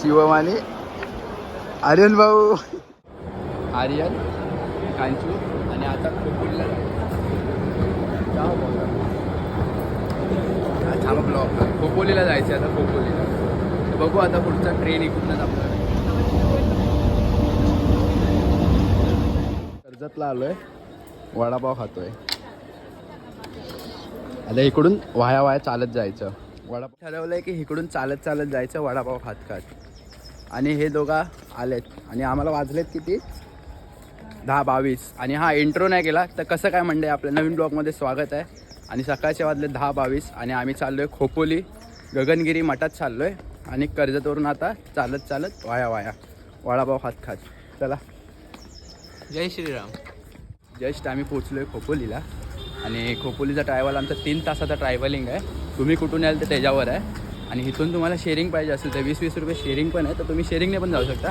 शिवम आणि आर्यन भाऊ. आर्यन कांचू आणि आता खोपोलीला थांबा ब्लॉक खोपोलीला जायचं आता खोपोलीला बघू आता पुढचा ट्रेन इकडूनच आपला कर्जतला आलोय. वडापाव खातोय. आता इकडून वाया वाया चालत जायचं. वडापाव ठरवलंय की इकडून चालत चालत जायचं वडापाव खात खात. आणि हे दोघा आलेत. आणि आम्हाला वाजलेत किती? दहा बावीस. आणि हा इंट्रो नाही केला तर कसं काय म्हणते आपल्या नवीन ब्लॉगमध्ये स्वागत आहे. आणि सकाळचे वाजले दहा बावीस. आणि आम्ही चाललो आहे खोपोली गगनगिरी मठात चाललो आहे आणि कर्जतवरून आता चालत चालत वाया वाया. वडापाव खात खात. चला. जय श्रीराम. जस्ट आम्ही पोचलो आहे खोपोलीला. आणि खोपोलीचा ट्रॅव्हल आमचा तीन तासाचा ट्रॅव्हलिंग आहे. तुम्ही कुठून याल तर त्याच्यावर आहे. आणि इथून तुम्हाला शेअरिंग पाहिजे असेल तर वीस वीस रुपये शेअरिंग पण आहे तर तुम्ही शेअरिंगने पण जाऊ शकता.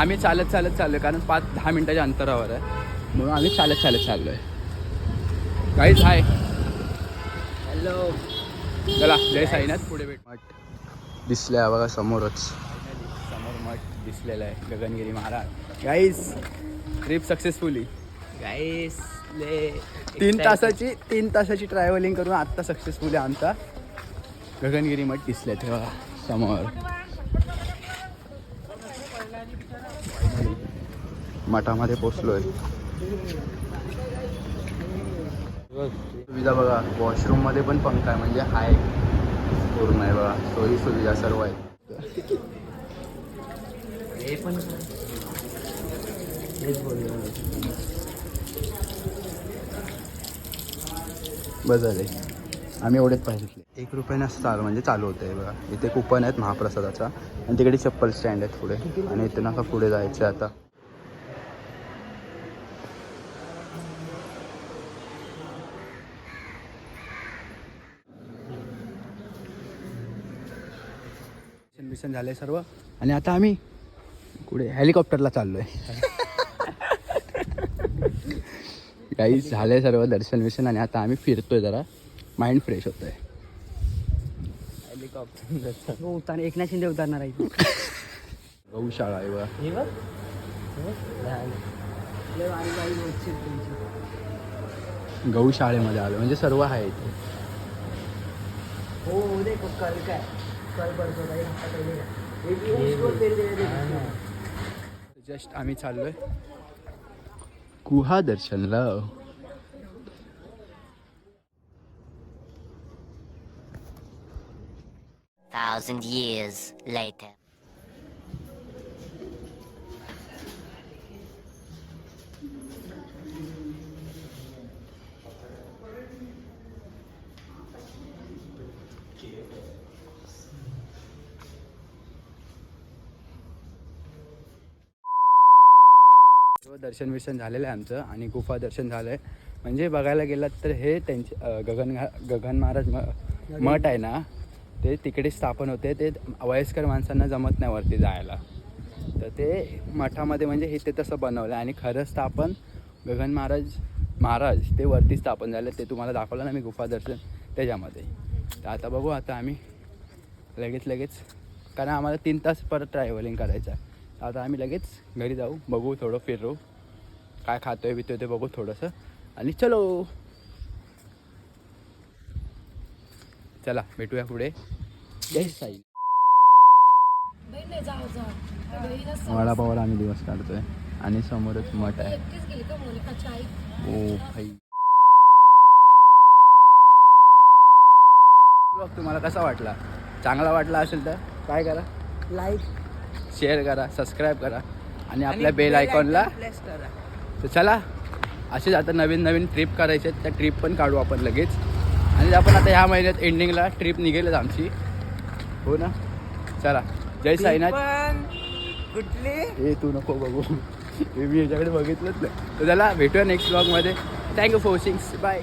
आम्ही चालत चालत चाललो आहे कारण पाच दहा मिनटाच्या अंतरावर आहे. म्हणून आम्ही चालत चालत चाललो आहे काहीच आहे हॅलो चला जय साईनाथ. पुढे भेट. मठ दिसलं आहे बघा समोरच समोर मठ दिसलेलं आहे Gagangiri Maharaj. Guys trip successfully guys ले तीन तासाची तीन तासाची ट्रॅव्हलिंग करून आत्ता सक्सेसफुली आमचा. गगनगिरी मठ दिसले तेव्हा समोर. मठामध्ये पोचलोय सुविधा बघा वॉशरूममध्ये पण पंखा आहे म्हणजे हाय. पूर्ण आहे बघा सोयी सुविधा सर्व आहे पण बस झाले आम्ही एवढेच पाहिजे एक रुपयानं चालू म्हणजे चालू होतं. आहे बघा इथे कुपन आहेत महाप्रसादाचा. आणि तिकडे चप्पल स्टँड आहेत पुढे. आणि इथे नका पुढे जायचं आता. दर्शन झालंय सर्व. आणि आता आम्ही पुढे हेलिकॉप्टरला चाललोय. काही झालंय सर्व दर्शन विशन आणि आता आम्ही फिरतोय जरा. माइंड फ्रेश होतोय हेलिकॉप्टर हो उतार एकनाथ शिंदे उतारणार आहे. गौशाळा आहे बघा हे बघ. लहान. गौशाळेमध्ये आलो म्हणजे सर्व आहे इथे. हो हो दे कल काय कल पडतो हे? बी पेरलेलं ते. जस्ट आम्ही चाललोय. गुहा दर्शनला Thousand years later. दर्शन विशन झालेलं आहे आमचं आणि गुफा दर्शन झालं आहे म्हणजे बघायला गेलात तर हे त्यांचे गगन गगन महाराज मठ आहे ना ते तिकडे स्थापन होते. ते वयस्कर माणसांना जमत नाही वरती जायला. तर ते मठामध्ये म्हणजे हे ते तसं बनवलं आहे आणि खरं स्थापन गगन महाराज महाराज ते वरती स्थापन झालं. ते तुम्हाला दाखवलं ना मी गुफा दर्शन त्याच्यामध्ये. तर आता बघू आता आम्ही लगेच लगेच कारण आम्हाला तीन तास परत ट्रॅव्हलिंग करायचं आहे. आता आम्ही लगेच घरी जाऊ बघू थोडं फिरू. काय खातोय बितोय ते बघू थोडंसं. आणि चलो! चला भेटूया पुढे. जय साई. वडापावाला आम्ही दिवस काढतोय. आणि समोरच मठ आहे. ओ भाई. ब्लॉग तुम्हाला कसा वाटला? चांगला वाटला असेल तर काय करा? लाईक शेअर करा सबस्क्राईब करा. आणि आपल्या बेल आयकॉनला तर चला असेच आता नवीन नवीन ट्रिप करायचे आहेत त्या ट्रिप पण काढू आपण लगेच. आणि आपण आता ह्या महिन्यात एंडिंगला ट्रिप निघेलच आमची. हो ना? चला. जय साईनाथ. कुठली? हे तू नको बघू. हे मी याच्याकडे बघितलंच नाही. तर चला भेटूया नेक्स्ट ब्लॉगमध्ये थँक्यू फॉर वॉचिंग बाय